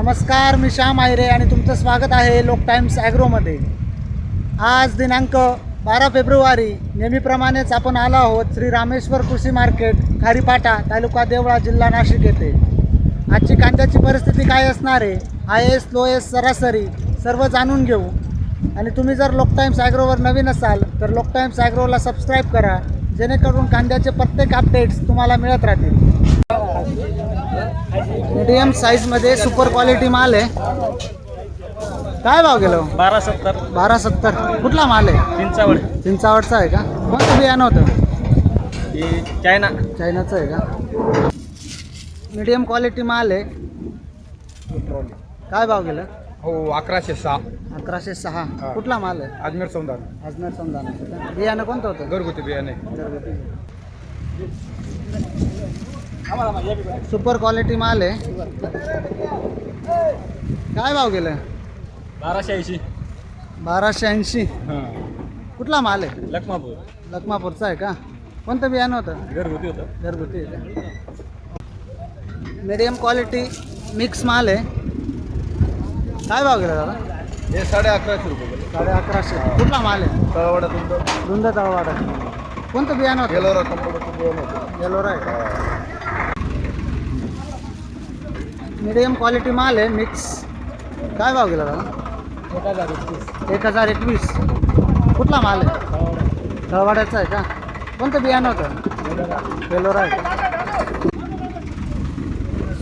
नमस्कार मी श्याम आयरे आणि तुमचं स्वागत आहे लोक टाइम्स ॲग्रोमध्ये आज दिनांक बारा फेब्रुवारी नेहमीप्रमाणेच आपण आलो आहोत श्री रामेश्वर कृषी मार्केट खारीपाटा तालुका देवळा जिल्हा नाशिक येथे. आजची कांद्याची परिस्थिती काय असणार आहे? आय एस लो एस सरासरी सर्व जाणून घेऊ. आणि तुम्ही जर लोक टाइम्स ॲग्रोवर नवीन असाल तर लोक टाइम्स ॲग्रोला सबस्क्राईब करा जेणेकरून कांद्याचे प्रत्येक अपडेट्स तुम्हाला मिळत राहतील. मीडियम साईजमध्ये सुपर क्वालिटी माल आहे. काय भाव गेलो? बारा सत्तर. बारा सत्तर. कुठला माल आहे? चिंचावड. चिंचावडचा आहे का? कोणतं बियाणं होतं? ही चायना. चायनाचं आहे का? मीडियम क्वालिटी माल आहे. काय भाव गेलं? हो अकराशे सहा. अकराशे सहा. हा. कुठला माल आहे? अजमेर सौंदार अजमेर समजा बियाणं कोणतं होतं? घरगुती बियाणे. सुपर क्वालिटी माल आहे. काय भाव गेलं बाराशे ऐंशी. बाराशे ऐंशी. कुठला माल आहे? लखमापूर. लखमापूरचा आहे का? कोणतं बियाणं होतं? घरगुती होतं. घरगुती मीडियम क्वालिटी मिक्स माल आहे. काय भाव गेला दादा? हे साडे अकराशे रुपये साडे अकराशे. कुठला माल आहे? तळवाडा तुमचं. रुंद तळवाडा. कोणतं बियाणं होतं? गेलोरा कंपनीचं बियाणं होतं. येलोरा आहे का? मीडियम क्वालिटी माल आहे मिक्स काय भाव गेला दादा? एक हजार एकवीस. कुठला माल आहे? तळवाड्याचा आहे का? कोणतं बियाणं होतं? येलोरा आहे. का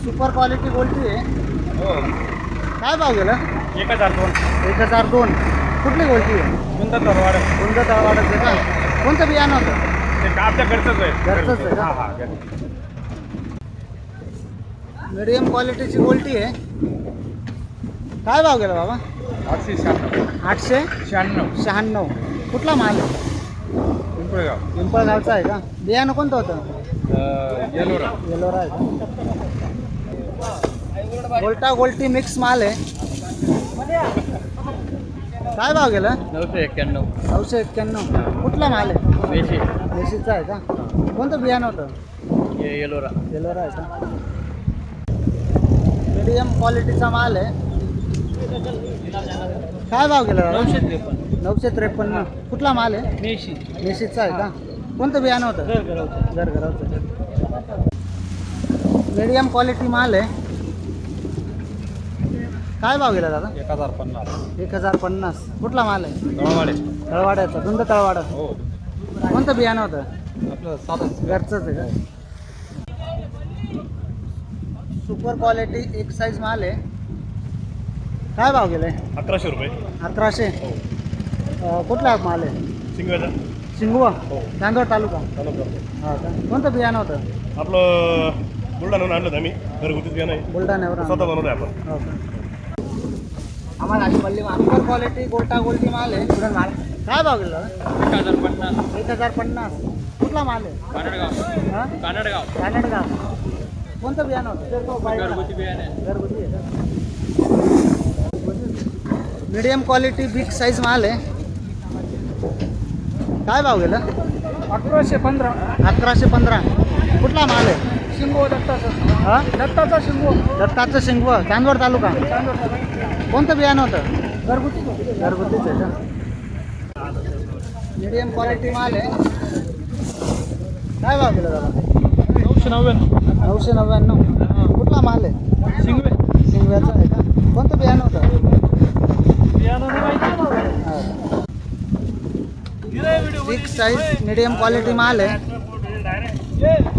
सुपर क्वालिटी गोल्टी आहे. हो काय भाव गेला? एक हजार दोन. एक हजार दोन. कुठली गोल्टी आहे? कोणता तरवाड रुंद तळवाड्याचं आहे का? कोणतं बियाणं होतं? ते आपल्या घरचंच आहे. घरचंच आहे? हा हा. मीडियम क्वालिटीची गोल्टी आहे. काय भाव गेला बाबा? आठशे शहाण्णव. आठशे शहाण्णव. शहाण्णव. कुठला माल? आहे पिंपळगाव. पिंपळगावचा आहे का? बियाणं कोणतं होतं? अं, येलोरा. येलोरा आहे. का गोल्टा गोल्टी मिक्स माल आहे. काय भाव गेला? नऊशे एक्क्याण्णव. नऊशे एक्क्याण्णव. कुठला माल आहे? ऐंशी देशीचा आहे का? कोणतं बियाणं होतं? हे येलोरा. येलोरा आहे का? मीडियम क्वालिटीचा माल आहे. काय भाव गेला दादा? नऊशे त्रेपन्न. नऊशे त्रेपन्न. कुठला माल आहे? मेशी. मेशीचा आहे का? कोणतं बियाणं होतं? घर घराचं मीडियम क्वालिटी माल आहे. काय भाव गेला दादा? एक हजार पन्नास. एक हजार पन्नास. कुठला माल आहे? तळवाडे. तळवाड्याचा. धुंद तळवाडा. हो. कोणतं बियाणं होतं? आपलं घरचंच आहे का? सुपर क्वालिटी एक साईज माल आहे. काय भाव गेलाय अकराशे रुपये. अकराशे? अं, कुठला माल आहे? सिंगवेचा शिंगवा? हो. चांदवड तालुका. चालू करतो हा का? कोणतं बियाणं होतं? आपलं बुलढाण्याहून आणलं आम्ही. घरगुतीच बियाणं आहे. बुलढाण्यावर स्वतः. बनवलं आपण. हो का? आम्हाला आधी मल्ली सुपर क्वालिटी गोल्टा गोल्टी माल आहे. माल. काय भाव गेला? एक हजार पन्नास. एक हजार पन्नास. कुठला माल आहे? कानडगाव. हा? कानडगाव. कानडगाव. कोणतं बियाणं होतं? घरगुती बियाणे आहे. घरगुती आहे मीडियम क्वालिटी बिग साईज माल आहे. काय भाव गेला? अकराशे पंधरा. अकराशे पंधरा. कुठला माल आहे? शिंगो दत्ताचा. हा? दत्ताचा शिंगो. दत्ताचं शिंगव चांदवड तालुका. कोणतं बियाणं होतं? घरगुती. घरगुतीच आहे का? मीडियम क्वालिटी माल आहे. काय भाव गेला दादा? नऊशे नव्याण्णव. नऊशे नव्याण्णव. कुठला माल आहे? शिंगवे. शिंगव्याचा आहे का? कोणतं बियाणं होतं? बिग साईज मीडियम क्वालिटी माल. आहे.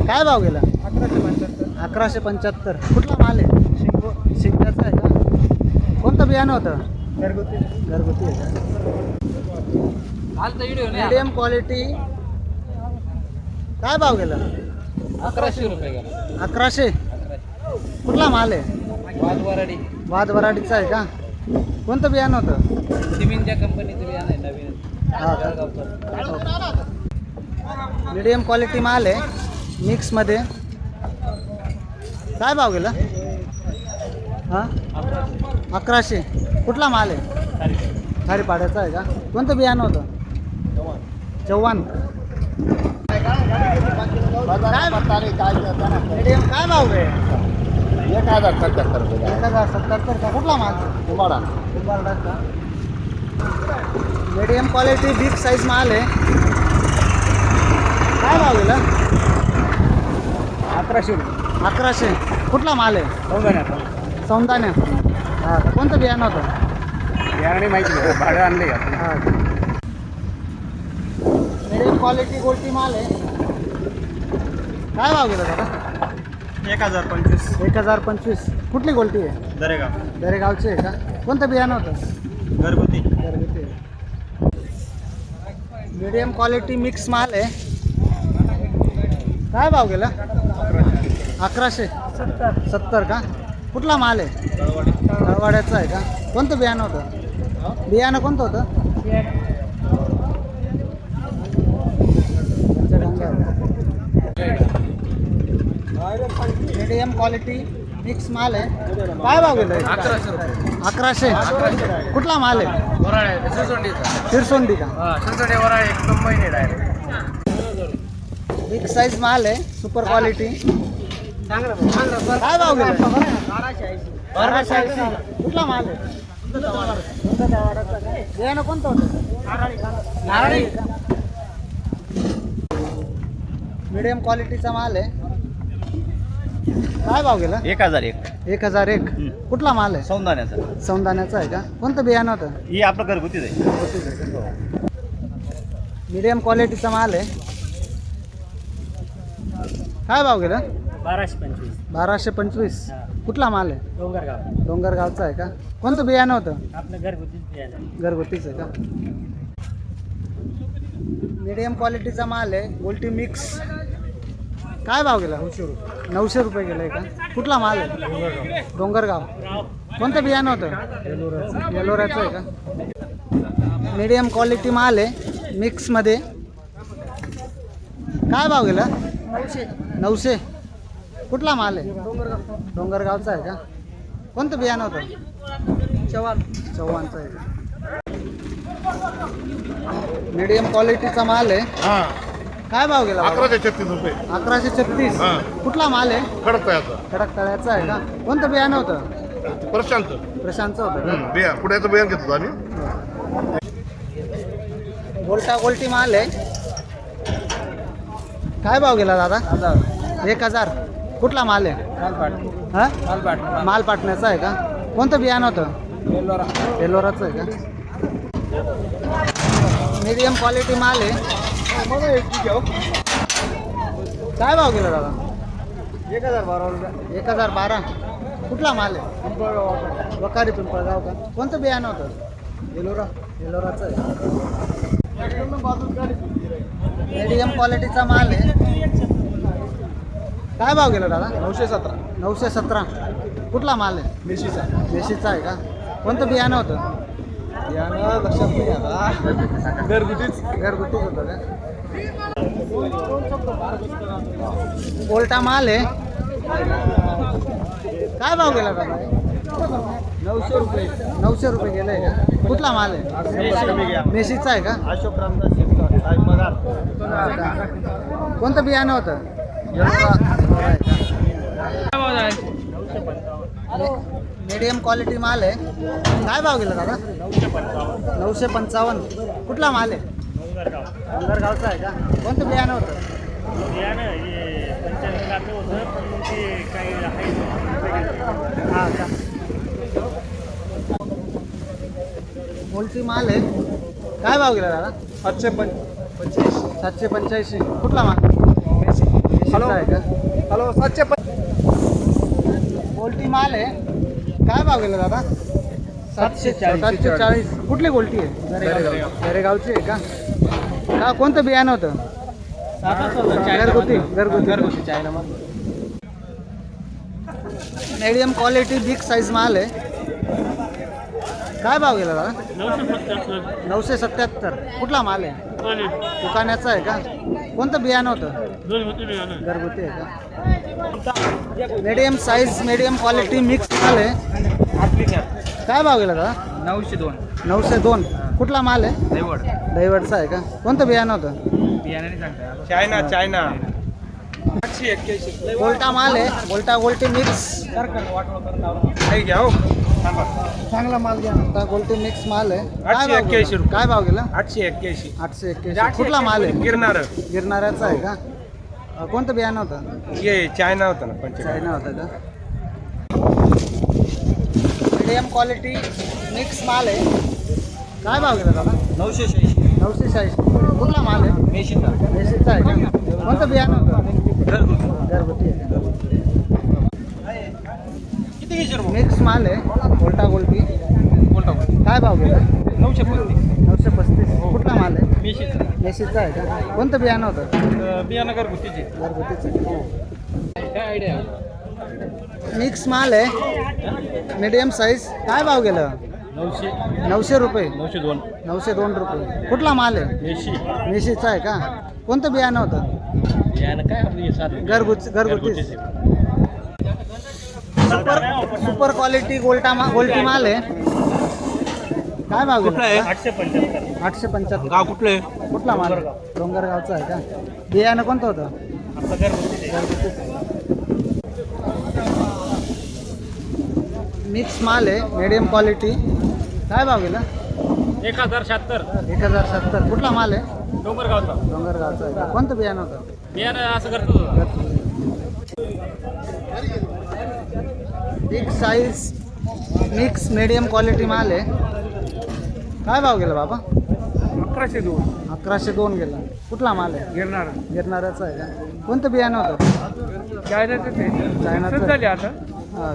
काय भाव गेला? अकराशे पंच्याहत्तर. अकराशे पंच्याहत्तर कुठला माल आहे? शिंगो शिंगव्याचा आहे का? कोणतं बियाणं होतं? घरगुती. घरगुती. आहे का मीडियम क्वालिटी काय भाव गेला? अकराशे रुपये गेला. अकराशे? कुठला माल आहे? वादवराडी वाद वराडीचा आहे का? कोणतं बियाणं होतं? सिमिनच्या कंपनीचं बियाणं आहे नवीन. हा का? मीडियम क्वालिटी माल आहे मिक्समध्ये काय भाव गेला? हां? अकराशे. कुठला माल आहे? खारी पाड्याचा आहे का? कोणतं बियाणं होतं? चव्हाण. काय भाव आहे एक हजार सत्याहत्तर रुपये. एक हजार सत्याहत्तर का कुठला माल का? मीडियम क्वालिटी बिग साईज माल आहे. काय भाव गेला अकराशे अकराशे. कुठला माल आहे? सौंदाण्या. हा? कोणतं बियाणं होतं? याने माहिती नाही. भाडं आणले हा. मीडियम क्वालिटी गोल्टी माल आहे. काय भाव गेला दादा? एक हजार पंचवीस. एक हजार पंचवीस. कुठली गोल्टी आहे? दरेगाव. दरेगावची आहे का? कोणतं बियाणं होतं? घरगुती. घरगुती. मीडियम क्वालिटी मिक्स माल आहे. काय भाव गेला? अकराशे. सत्तर. सत्तर का? कुठला माल आहे? तळवाड्याचा आहे का? कोणतं बियाणं होतं? बियाणं कोणतं होतं? मीडियम क्वालिटी मिक्स माल आहे. काय भाव गेला अकराशे रुपये. अकराशे? कुठला माल आहे? वराळे शिरसोंडीचा. शिरसोंडी का? हा शिरसोंडी वराळे एकदम महिने डायरेक्ट बिग साईज माल आहे सुपर क्वालिटी काय भाव गेला बाराशे ऐंशी. कुठला माल आहे? बियाणं कोणतं होतं? नारळी. मीडियम क्वालिटीचा माल आहे. काय भाव गेला? एक हजार एक. एक हजार एक. कुठला माल आहे? सौंदाण्याचा. सौंदाण्याचा आहे का? कोणतं बियाणं होतं? ही आपलं घरगुतीच आहे. मीडियम क्वालिटीचा माल आहे. काय भाव गेला? बाराशे पंचवीस. बाराशे पंचवीस. कुठला माल आहे? डोंगरगाव. डोंगरगावचा आहे का? कोणतं बियाणं होतं? आपलं घरगुतीच घरगुतीच आहे का? मीडियम क्वालिटीचा माल आहे. गोल्टी मिक्स काय भाव गेला? नऊशे रुपये नऊशे रुपये गेलाय का कुठला माल आहे? डोंगरगाव. कोणतं बियाणं होतं? येलोऱ्याचं आहे का? मीडियम क्वालिटी माल आहे मिक्समध्ये काय भाव गेला? नऊशे. नऊशे. कुठला माल आहे? डोंगरगावचा आहे का? कोणतं बियाणं होतं? चव्हाण. चव्हाणचं आहे का? मीडियम क्वालिटीचा माल आहे. हा. काय भाव गेला? अकराशे छत्तीस रुपये. अकराशे छत्तीस. हा. कुठला माल आहे? कडक तयाचा कडक तळ्याचा आहे का? कोणतं बियाणं होतं? प्रशांत. प्रशांतचं होतं का? बिया पुण्याचं बियाण घेतो आम्ही. गोल्टा गोल्टी माल आहे. काय भाव गेला दादा? एक हजार. कुठला माल आहे? हा? माल पाटण्याचा आहे का? कोणतं बियाणं होतं? एलोराचं आहे का? मीडियम क्वालिटी माल आहे. काय भाव गेला दादा? एक हजार बारा रुपये. एक हजार बारा. कुठला माल आहे? वकारी पिंपळगाव का? कोणतं बियाणं होतं? एलोरा. एलोराचं आहे. मीडियम क्वालिटीचा माल आहे. काय भाव गेला दादा? नऊशे सतरा. नऊशे सतरा. कुठला माल आहे? मेशीचा देशीचा आहे का? कोणतं बियाणं होतं? यानं लक्षात नाही आता घरगुतीच घरगुतीच होतं का कोलटा माल आहे. काय भाव गेला दादा? नऊशे रुपये. नऊशे रुपये गेलाय का? कुठला माल आहे? मेशीचा आहे का? अशोक रामदास पगार कोणतं बियाणं होतं मीडियम क्वालिटी माल आहे. काय भाव गेला दादा? नऊशे पंचावन्न. कुठला माल आहे? डोंगरगावचा आहे का? कोणतं बियाणं होतं? हा का? मोलची माल आहे? काय भाव गेला दादा? सातशे पंचवीस सातशे पंच्याऐंशी. कुठला माल? हॅलो. आहे का? हॅलो सातशे पण गोल्टी माल आहे? काय भाव गेला दादा? सातशे. सातशे चाळीस. कुठली गोल्टी आहे? दरेगाव. दरेगावची आहे का? का कोणतं बियाणं होतं? घरगुती घरगुती. घरगुती चायना मग मीडियम क्वालिटी बिग साईज माल आहे. काय भाव गेला दादा? नऊशे सत्याहत्तर कुठला माल आहे. दुकानाचा आहे का? कोणतं बियाणं होतं? घरगुती आहे का? Medium size medium quality mix माल आहे. काय भाव गेला दादा? नऊशे दोन. नऊशे दोन. कुठला माल आहे? दैवड. दैवडचा आहे का? कोणतं बियाणं होतं? बियाणे सांगता चायना चायना. आठशे एक्क्याऐंशी. गोल्टा माल आहे. गोल्टा गोल्टी मिक्स हो. चांगला माल घ्या. आता गोल्टी मिक्स माल आहे. काय भाव गेला? आठशे एक्क्याऐंशी. आठशे एक्क्याऐंशी. कुठला माल आहे? गिरणार गिरणाऱ्याचा आहे का? अं, कोणतं बियाणं होतं? ये चायना होता ना पंचगड चायना होता का? मीडियम क्वालिटी मिक्स माल आहे. काय भाव गेला दादा? नऊशे शहाऐंशी. नऊशे शहाऐंशी कुठला माल आहे? मेशीचा देशीचा आहे का? कोणतं बियाणं होतं? घरगुती. आहे का? किती रे मिक्स माल आहे. गोल्टा गोल्टी कोणता काय भाव गेला? नऊशे पस्तीस. नऊशे पस्तीस. कुठला माल आहे. मेशीचा. देशीचा आहे का? कोणतं बियाणं होतं? बियाणं घरगुतीचे. घरगुतीचं काय आयडिया मिक्स माल आहे. मीडियम साईज काय भाव गेलं? नऊशे. नऊशे रुपये. नऊशे दोन. नऊशे दोन रुपये. कुठला माल आहे? मेशी. मेशीचा आहे का? कोणतं बियाणं होतं? बियाणं काय आपली घरगुती घरगुती सुपर सुपर क्वालिटी गोल्टा मा गोल्टी माल आहे. काय भाव कुठला आहे? आठशे पंच्याहत्तर. आठशे पंच्याहत्तर. गाव कुठलं आहे? कुठला माल? डोंगरगावचा आहे का? बियाणं कोणतं होतं? आपलं मिक्स माल आहे मीडियम क्वालिटी काय भाव गेला? एक हजार शहात्तर. एक हजार सत्तर कुठला माल आहे? डोंगरगावचा. डोंगरगावचा आहे का? कोणतं बियाणं होतं? बियाणं असं करतो big size mix medium quality माल आहे. काय भाव गेला बाबा? अकराशे दोन. अकराशे दोन गेला. कुठला माल आहे? गिरणार गिरणाऱ्याचा आहे का? कोणतं बियाणं होतं? चायनाचं ते चायनाचं? झाले आता. हा.